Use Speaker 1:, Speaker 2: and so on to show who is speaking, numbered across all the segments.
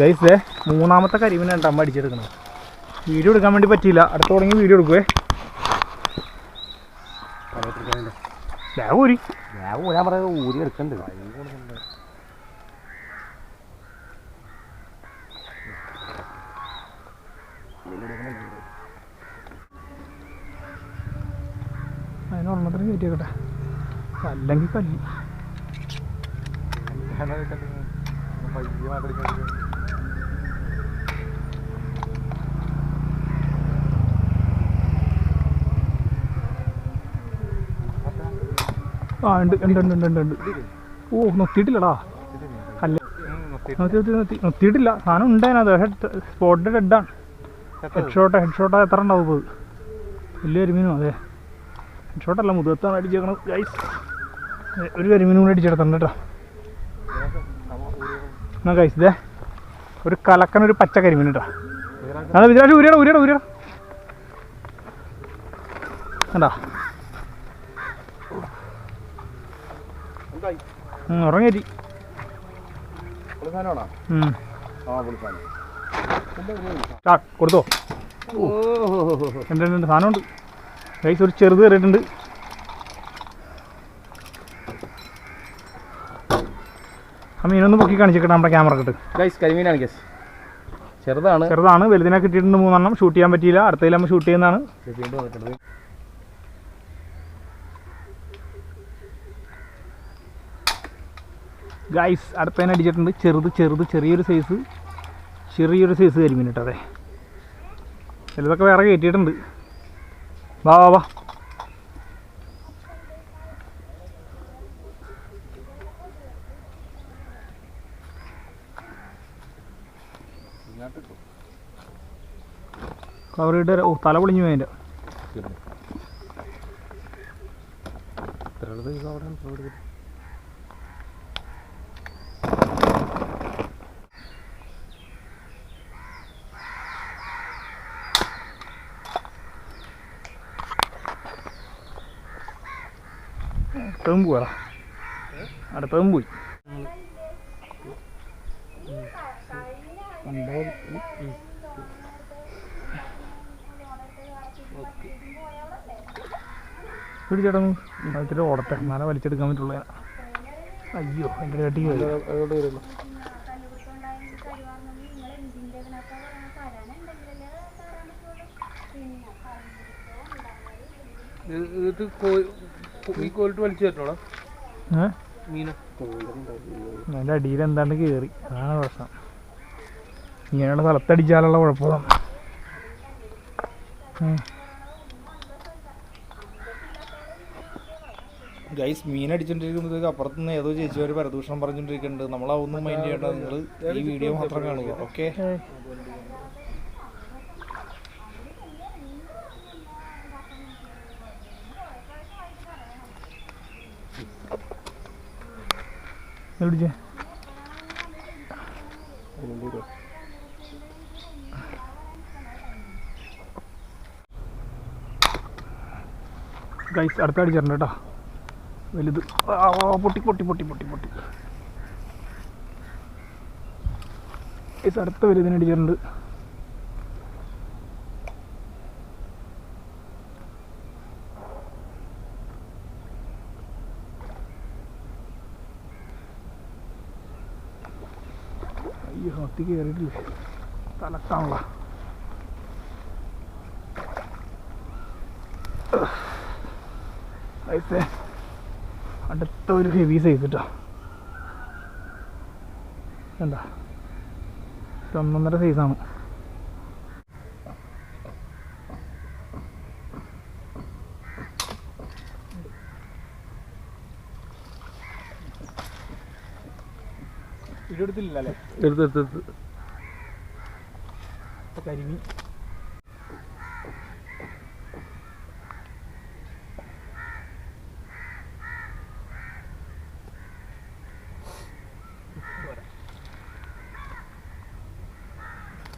Speaker 1: Guys ദേ മൂന്നാമത്തെ കരിമീനാണ് അമ്മ അടിച്ചെടുക്കുന്നത് video എടുക്കാൻ വേണ്ടി പറ്റിയില്ല. അടുത്ത തുടങ്ങി വീഡിയോ എടുക്കുവേ. ഊരി.
Speaker 2: ഞാൻ പറയാ ഊരി എടുക്കണ്ട്.
Speaker 1: അതിന് ഒരെണ്ണത്തിന് കയറ്റിയേക്കട്ടെ. അല്ലെങ്കിൽ കല്ലി. ആ ഉണ്ട് ഉണ്ട് ഉണ്ട് ഉണ്ട് ഉണ്ട് ഓ നിർത്തിയിട്ടില്ലടാ. അല്ല നിർത്തി നിർത്തി നിർത്തി. നിർത്തിയിട്ടില്ല. സാധനം ഉണ്ടായത് ഹെഡ് ഹെഡാണ് ഹെഡ് ഷോട്ട് ഹെഡ് ഷോട്ടാ എത്ര? ഉണ്ടാവും ഇപ്പോൾ വലിയ കരിമീനും അതെ. ഹെഡ് ഷോട്ടല്ല മുതുകത്താണ് അടിച്ചേക്കണം ഗൈസ് ഒരു കരിമീനും കൂടി അടിച്ചെടുത്തുണ്ട് കേട്ടോ. എന്നാ ഇതേ ഒരു കലക്കൻ ഒരു പച്ച കരിമീൻ കേട്ടോ അതെ വിചാരിച്ചു ഉരിയട ഉരിയട ഉരിയട കണ്ടാ? ഉറങ്ങേറ്റി കൊടുത്തോ. ഉണ്ട് സാധനമുണ്ട്. ഗൈസ് ഒരു ചെറുത് കയറിയിട്ടുണ്ട് ആ മീനൊന്ന് പൊക്കി കാണിച്ചിട്ട് നമ്മുടെ ക്യാമറ കിട്ടും
Speaker 2: ഗൈസ് കരിമീനാണ് ഗസ് ചെറുതാണ്.
Speaker 1: ചെറുതാണ്. വലുതിനെ കിട്ടിയിട്ടുണ്ട് മൂന്നെണ്ണം. ഷൂട്ട് ചെയ്യാൻ പറ്റിയില്ല. അടുത്തതിലാകുമ്പോൾ ഷൂട്ട് ചെയ്യുന്നതാണ്. ഗൈസ് അടുത്തതിനെ അടിച്ചിട്ടുണ്ട്. ചെറുത് ചെറുത് ചെറിയൊരു സൈസ് ചെറിയൊരു സൈസ് കരിമീൻ കേട്ടോ അതെ ചിലതൊക്കെ വേറെ കയറ്റിയിട്ടുണ്ട്. വാ വാ വാ. കവർ ഇട്ട് ഓ തല പൊളിഞ്ഞു പോയതിന്റെ പോവാ അടുത്തതും പോയി. പിടിച്ചേട്ടാ അതിന്റെ ഓടട്ടെ. മല വലിച്ചെടുക്കാൻ പറ്റുള്ള. അയ്യോ എന്റെ കട്ടി
Speaker 2: ഇത് ഈ കോലിട്ട് വലിച്ചു തരണോടാ
Speaker 1: ഏ?
Speaker 2: മീന.
Speaker 1: അതിന്റെ അടിയിൽ എന്താണ്ട് കയറി അതാണ് പ്രശ്നം. ഇങ്ങനെയുള്ള സ്ഥലത്തടിച്ചാലുള്ള കുഴപ്പമാണ് ഗൈസ് മീൻ അടിച്ചോണ്ടിരിക്കുമ്പോഴത്തേക്ക് അപ്പുറത്തുനിന്ന് ഏതോ ചേച്ചി ഒരു പരദൂഷണം പറഞ്ഞോണ്ടിരിക്കുന്നുണ്ട്. നമ്മളതൊന്നും മൈൻഡ് ചെയ്യേണ്ട നിങ്ങൾ ഈ വീഡിയോ മാത്രം കാണുക ഓക്കെ ഗൈസ് അടുത്ത അടിച്ചിട്ടുണ്ട് കേട്ടോ. വലുത്. പൊട്ടി പൊട്ടി പൊട്ടി പൊട്ടി പൊട്ടി. ഈ അടുത്ത വലുതിന് അടിച്ചിട്ടുണ്ട് അയ്യോ കയറിയിട്ടില്ലേ തലക്കാണല്ലോ സൈസ് അടുത്ത ഒരു ഹെവി സൈസ് കേട്ടോ എന്താ ഒന്നൊന്നര സൈസാണ് വീഡിയോ എടുത്തില്ല അല്ലേ
Speaker 2: എടുത്ത് എടുത്ത്. എടുത്ത്
Speaker 1: കരിമീൻ.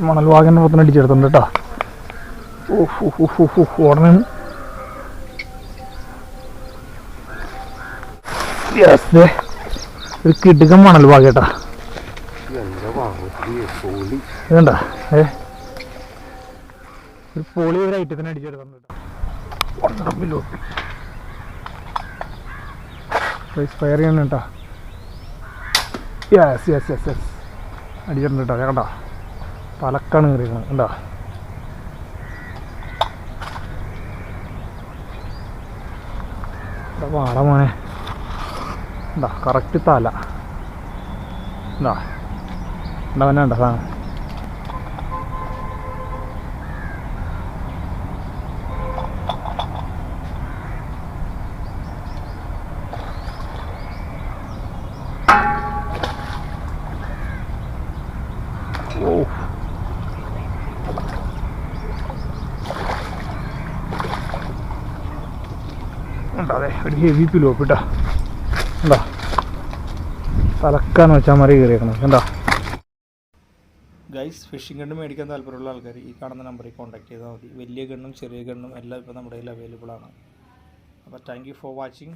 Speaker 1: മണൽ വാഗൻ മൊത്തം അടിച്ചെടുത്തുണ്ട് കേട്ടോ. ഉടനെ. യെസ് ദേ. ഒരു കിടുക്കൻ മണൽ വാഗ കേട്ടാ. ഇതണ്ട? ഏ? ഒരു പോളി ഒരു ഐറ്റത്തിന് അടിച്ചെടുത്തുണ്ട് കേട്ടോ. ഫയർ ചെയ്യണം കേട്ടോ. യെസ് യെസ് യെസ് യെസ് അടിച്ചിട്ടുണ്ട് കേട്ടോ കണ്ടോ തലക്കാണ് കയറിയിരിക്കുന്നത് കണ്ടോ? വാട മോനെ. എന്താ കറക്റ്റ് തല. എന്താ ഉണ്ടാവന്നെ ഉണ്ടോ സാധനം. ഓ ഉണ്ടോ അതെ ഒരു ഹെവി പിലോപ്പ് ഇട്ടാ. ഉണ്ടോ തലക്കാന്ന് വെച്ചാൽ മറി കയറിയേക്കണം എന്താ?
Speaker 3: ഗൈസ് ഫിഷിംഗ് ഗണ്ണ് മേടിക്കാൻ താല്പര്യമുള്ള ആൾക്കാർ ഈ കാണുന്ന നമ്പറിൽ കോൺടാക്ട് ചെയ്താൽ മതി. വലിയ ഗണ്ണും ചെറിയ ഗണ്ണും എല്ലാം ഇപ്പോൾ നമ്മുടെ കയ്യിൽ അവൈലബിൾ ആണ്. അപ്പോൾ താങ്ക് യു ഫോർ വാച്ചിങ്